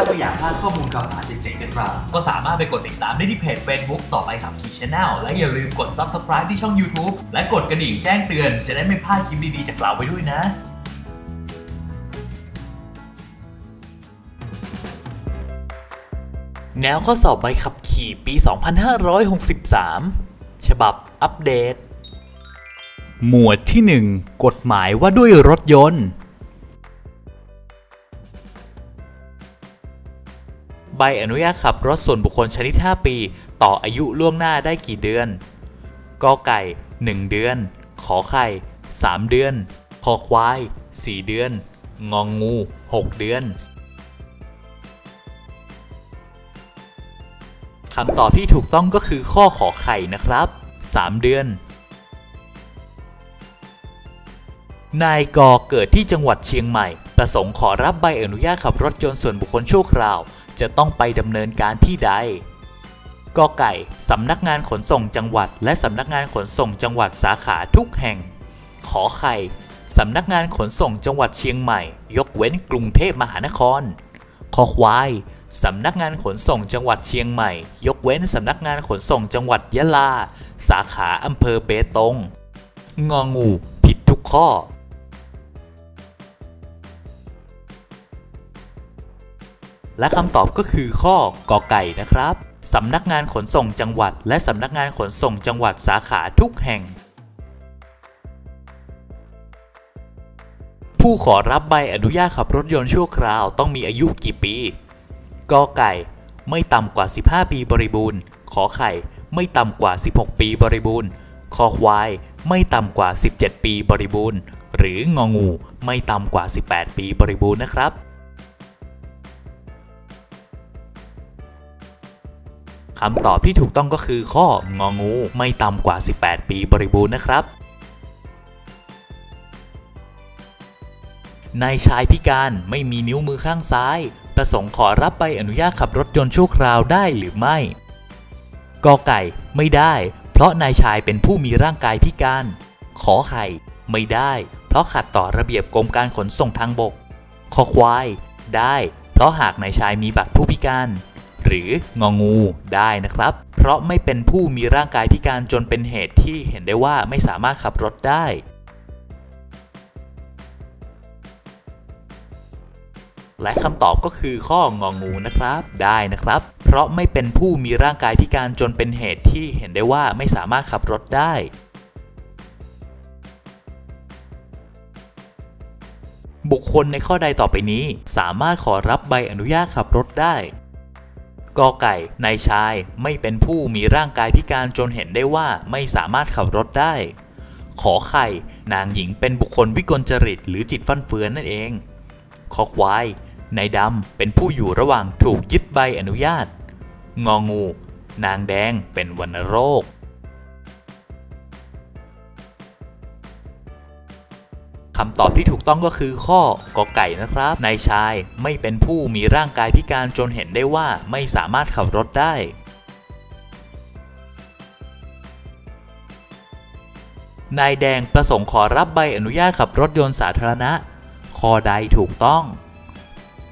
ถ้าไม่อยากพลาดข้อมูลข่าวสารเจ๋งๆจากเรา ก็สามารถไปกดติดตามได้ที่เพจ Facebook สอบไปขับขี่ช Channel และอย่าลืมกด Subscribe ที่ช่อง YouTube และกดกระดิ่งแจ้งเตือน จะได้ไม่พลาดคลิปดีๆจากเราไปด้วยนะแนวข้อสอบใบขับขี่ปี 2563 ฉบับอัปเดต หมวดที่ 1 กฎหมายว่าด้วยรถยนต์ ใบอนุญาตขับรถส่วนบุคคลชนิด 5 ปี ต่ออายุล่วงหน้าได้กี่เดือนกอไก่ 1 เดือน ขอไข่ 3 เดือน คอควาย 4 เดือน งองงู 6 เดือนคำตอบที่ถูกต้องก็คือข้อขอไข่นะครับ 3 เดือน นายกอเกิดที่จังหวัดเชียงใหม่ ประสงค์ขอรับใบอนุญาตขับรถยนต์ส่วนบุคคลชั่วคราว จะต้องไปดำเนินการที่ใดกไก่สำนักงานขนส่งจังหวัด และสำนักงานขนส่งจังหวัดสาขาทุกแห่ง ขอไข่สำนักงานขนส่งจังหวัดเชียงใหม่ ยกเว้นกรุงเทพมหานครคอควายสำนักงานขนส่งจังหวัดเชียงใหม่ ยกเว้นสำนักงานขนส่งจังหวัดยะลา สาขาอำเภอเบตงงองู ผิดทุกข้อ และคำตอบก็คือข้อกอไก่นะครับสำนักงานขนส่งจังหวัด และสำนักงานขนส่งจังหวัดสาขาทุกแห่ง ผู้ขอรับใบอนุญาตขับรถยนต์ชั่วคราวต้องมีอายุกี่ปีกอไก่ ไม่ต่ำกว่า 15 ปีบริบูรณ์ ขอไข่ ไม่ต่ำกว่า 16 ปีบริบูรณ์คอควาย ไม่ต่ำกว่า 17 ปีบริบูรณ์ หรืององู ไม่ต่ำกว่า 18 ปีบริบูรณ์นะครับ คำตอบที่ถูกต้องก็คือข้ององูไม่ต่ำกว่า 18 ปีบริบูรณ์นะครับนายชายพิการไม่มีนิ้วมือข้างซ้าย ประสงค์ขอรับใบอนุญาตขับรถยนต์ชั่วคราวได้หรือไม่กอไก่ไม่ได้ เพราะนายชายเป็นผู้มีร่างกายพิการ ขอไข่ไม่ได้ เพราะขัดต่อระเบียบกรมการขนส่งทางบก คอควาย ได้ เพราะหากนายชายมีบัตรผู้พิการ หรืององูได้นะครับ เพราะไม่เป็นผู้มีร่างกายพิการจนเป็นเหตุที่เห็นได้ว่าไม่สามารถขับรถได้และคำตอบก็คือข้ององูนะครับได้นะครับ เพราะไม่เป็นผู้มีร่างกายพิการจนเป็นเหตุที่เห็นได้ว่าไม่สามารถขับรถได้ บุคคลในข้อใดต่อไปนี้ สามารถขอรับใบอนุญาตขับรถได้ กอไก่นายชายไม่เป็นผู้มีร่างกายพิการจนเห็นได้ว่าไม่สามารถขับรถได้ ขอไข่ นางหญิงเป็นบุคคลวิกลจริตหรือจิตฟั่นเฟือนนั่นเอง ขอควายนายดำเป็นผู้อยู่ระหว่างถูกยึดใบอนุญาต งองู นางแดงเป็นวันโรค คำตอบที่ถูกต้องก็คือข้อกอไก่นะครับนายชายไม่เป็นผู้มีร่างกายพิการจนเห็นได้ว่าไม่สามารถขับรถได้นายแดงประสงค์ขอรับใบอนุญาตขับรถยนต์สาธารณะ ข้อใดถูกต้อง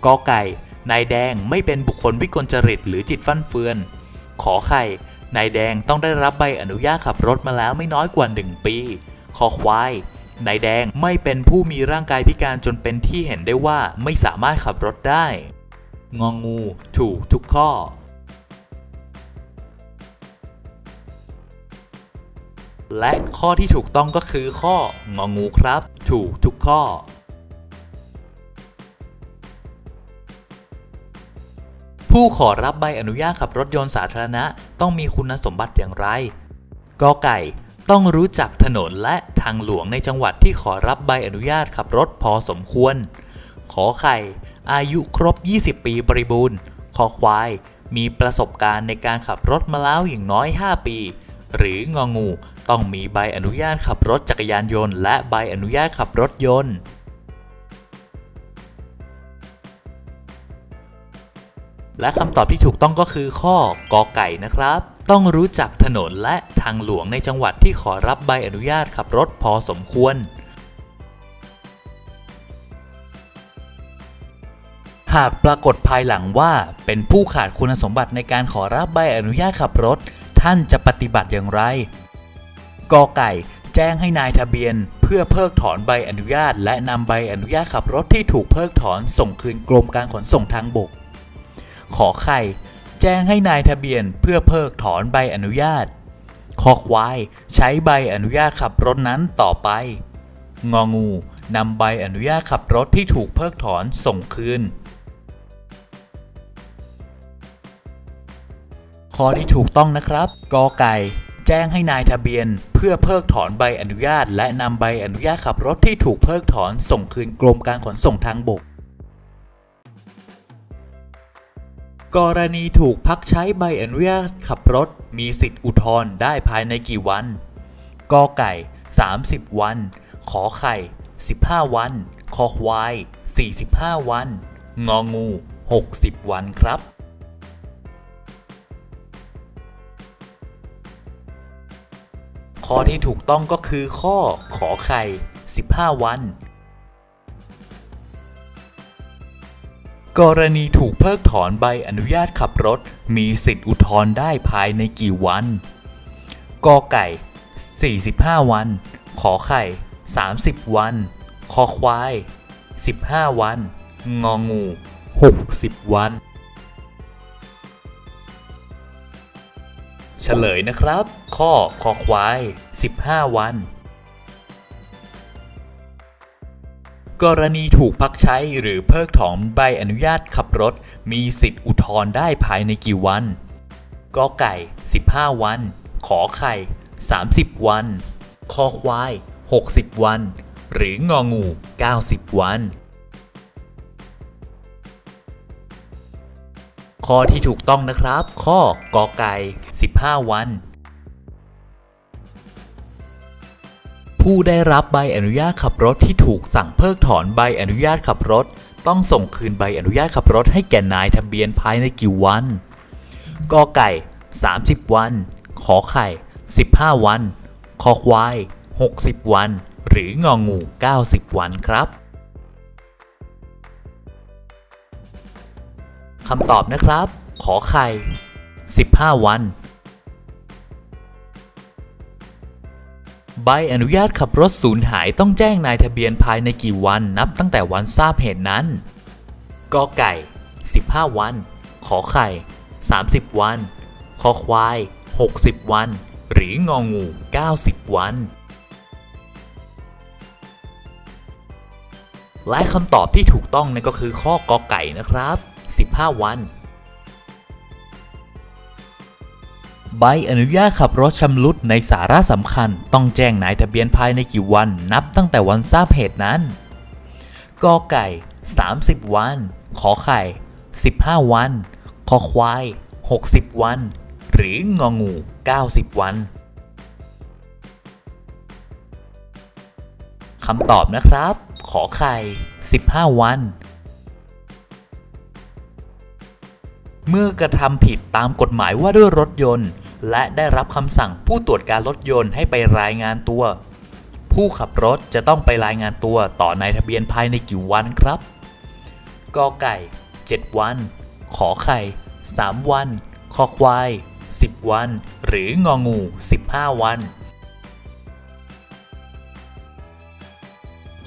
กอไก่ นายแดงไม่เป็นบุคคลวิกลจริตหรือจิตฟั่นเฟือน ขอไข่ นายแดงต้องได้รับใบอนุญาตขับรถมาแล้วไม่น้อยกว่า 1 ปี คอควาย นายแดงไม่เป็นผู้มีร่างกายพิการจนเป็นที่เห็นได้ว่าไม่สามารถขับรถได้ งองูถูกทุกข้อ และข้อที่ถูกต้องก็คือข้ององูครับ ถูกทุกข้อผู้ขอรับใบอนุญาตขับรถยนต์สาธารณะต้องมีคุณสมบัติอย่างไร กอไก่ ต้องรู้จักถนนและทางหลวงในจังหวัดที่ขอรับใบอนุญาตขับรถพอสมควร ขอไข่ อายุครบ 20 ปีบริบูรณ์คอควาย มีประสบการณ์ในการขับรถมาแล้วอย่างน้อย 5 ปี หรืององูต้องมีใบอนุญาตขับรถจักรยานยนต์ และใบอนุญาตขับรถยนต์และคำตอบที่ถูกต้องก็คือข้อกอไก่นะครับ ต้องรู้จักถนนและทางหลวงในจังหวัดที่ขอรับใบอนุญาตขับรถพอสมควร หากปรากฏภายหลังว่าเป็นผู้ขาดคุณสมบัติในการขอรับใบอนุญาตขับรถ ท่านจะปฏิบัติอย่างไร กอไก่แจ้งให้นายทะเบียน เพื่อเพิกถอนใบอนุญาต และนำใบอนุญาตขับรถที่ถูกเพิกถอนส่งคืนกรมการขนส่งทางบก ขอไข่ แจ้งให้นายทะเบียนเพื่อเพิกถอนใบอนุญาตคอควายใช้ใบอนุญาตขับรถนั้นต่อไป งองูนำใบอนุญาตขับรถที่ถูกเพิกถอนส่งคืน ข้อที่ถูกต้องนะครับกอไก่ แจ้งให้นายทะเบียน เพื่อเพิกถอนใบอนุญาต และนำใบอนุญาตขับรถที่ถูกเพิกถอนส่งคืนกรมการขนส่งทางบก กรณีถูกพักใช้ใบอนุญาตขับรถ มีสิทธิอุทธรณ์ได้ภายในกี่วัน กอไก่ 30 วัน ขอไข่ 15 วัน คอควาย 45 วัน งองู 60 วันครับ ข้อที่ถูกต้องก็คือข้อขอไข่ 15 วัน กรณีถูกเพิกถอนใบอนุญาตขับรถ มีสิทธิอุทธรณ์ได้ภายในกี่วัน กอไก่ 45 วัน ขอไข่ 30 วัน คอควาย 15 วัน งองู 60 วัน เฉลยนะครับ ข้อคอควาย 15 วัน กรณีถูกพักใช้หรือเพิกถอนใบอนุญาตขับรถ มีสิทธิอุทธรณ์ได้ภายในกี่วันกอไก่ 15 วัน ขอไข่ 30 วัน คอควาย 60 วัน หรืององู 90 วัน ข้อที่ถูกต้องนะครับ ข้อกอไก่ 15 วัน ผู้ได้รับใบอนุญาตขับรถที่ถูกสั่งเพิกถอนใบอนุญาตขับรถ ต้องส่งคืนใบอนุญาตขับรถให้แก่นายทะเบียนภายในกี่วันกอไก่ 30 วัน ขอไข่ 15 วัน คอควาย 60 วัน หรืององู 90 วันครับคำตอบนะครับ ขอไข่ 15 วัน ใบอนุญาตขับรถสูญหายต้องแจ้งนายทะเบียนภายในกี่วันนับตั้งแต่วันทราบเหตุนั้นกอไก่ 15 วัน ขอไข่ 30 วัน คอควาย 60 วัน หรืององู 90 วัน และคำตอบที่ถูกต้องนั่นก็คือข้อกอไก่นะครับ 15 วัน ใบอนุญาตขับรถชำรุดในสาระสำคัญ ต้องแจ้งนายทะเบียนภายในกี่วัน นับตั้งแต่วันทราบเหตุนั้นกอไก่ 30 วัน ขอไข่ 15 วัน คอควาย 60 วัน หรืององู 90 วันคำตอบนะครับ ขอไข่ 15 วัน เมื่อกระทำผิดตามกฎหมายว่าด้วยรถยนต์ และได้รับคำสั่งผู้ตรวจการรถยนต์ให้ไปรายงานตัว ผู้ขับรถจะต้องไปรายงานตัวต่อนายทะเบียนภายในกี่วันครับกอไก่ 7 วัน ขอไข่ 3 วัน คอควาย 10 วัน หรืององู 15 วัน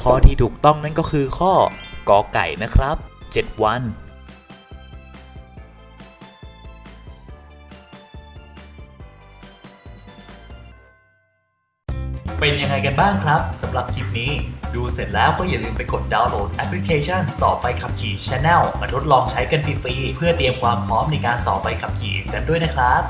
ข้อที่ถูกต้องนั่นก็คือข้อกอไก่นะครับ 7 วัน เป็นยังไงกันบ้างครับสำหรับคลิปนี้ ดูเสร็จแล้วก็อย่าลืมไปกดดาวน์โหลดแอปพลิเคชัน สอบไปขับขี่ Channel มาทดลองใช้กันฟรีๆเพื่อเตรียมความพร้อมในการสอบไปขับขี่กันด้วยนะครับ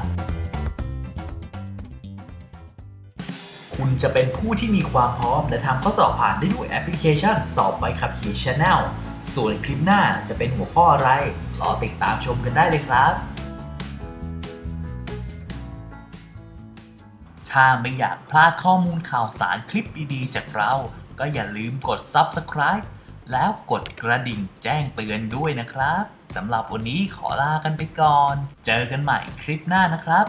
คุณจะเป็นผู้ที่มีความพร้อม และทำข้อสอบผ่านได้ด้วยแอปพลิเคชัน สอบไปขับขี่ Channel ส่วนคลิปหน้าจะเป็นหัวข้ออะไรรอติดตามชมกันได้เลยครับ ถ้าไม่อยากพลาดข้อมูลข่าวสารคลิปดีๆ จากเรา ก็อย่าลืมกด Subscribe แล้วกดกระดิ่งแจ้งเตือนด้วยนะครับสำหรับวันนี้ขอลากันไปก่อน เจอกันใหม่คลิปหน้านะครับ